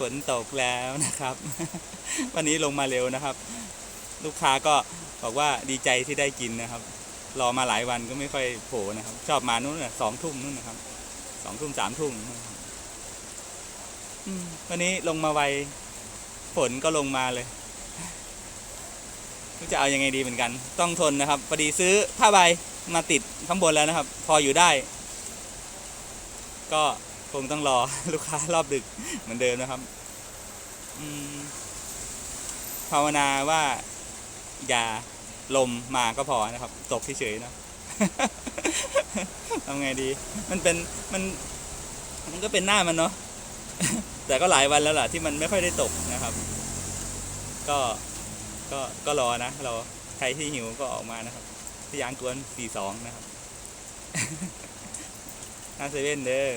ฝนตกแล้วนะครับ วันนี้ลงมาเร็วนะครับ ลูกค้าก็บอกว่าดีใจที่ได้กินนะครับ รอมาหลายวันก็ไม่ค่อยโผล่นะครับ ชอบมานู่นน่ะสองทุ่มนู่นนะครับสองทุ่มสามทุ่มนะครับอืมวันนี้ลงมาไวฝนก็ลงมาเลยไม่รู้จะเอายังไงดีเหมือนกัน ต้องทนนะครับพอดีซื้อผ้าใบมาติดข้างบนแล้วนะครับ พออยู่ได้ ก็ คงต้องรอลูกค้ารอบดึกเหมือนเดิมนะครับภาวนาว่า อย่าลมมาก็พอนะครับ ตกเฉยๆนะทำไงดี มันเป็นมันมันก็เป็นหน้ามันเนาะแต่ก็หลายวันแล้วล่ะที่มันไม่ค่อยได้ตกนะครับ ก็ก็ก็รอนะรอใครที่หิวก็ออกมานะครับที่ยางกวนสี่สองนะครับหน้าเซเว่นเด้อ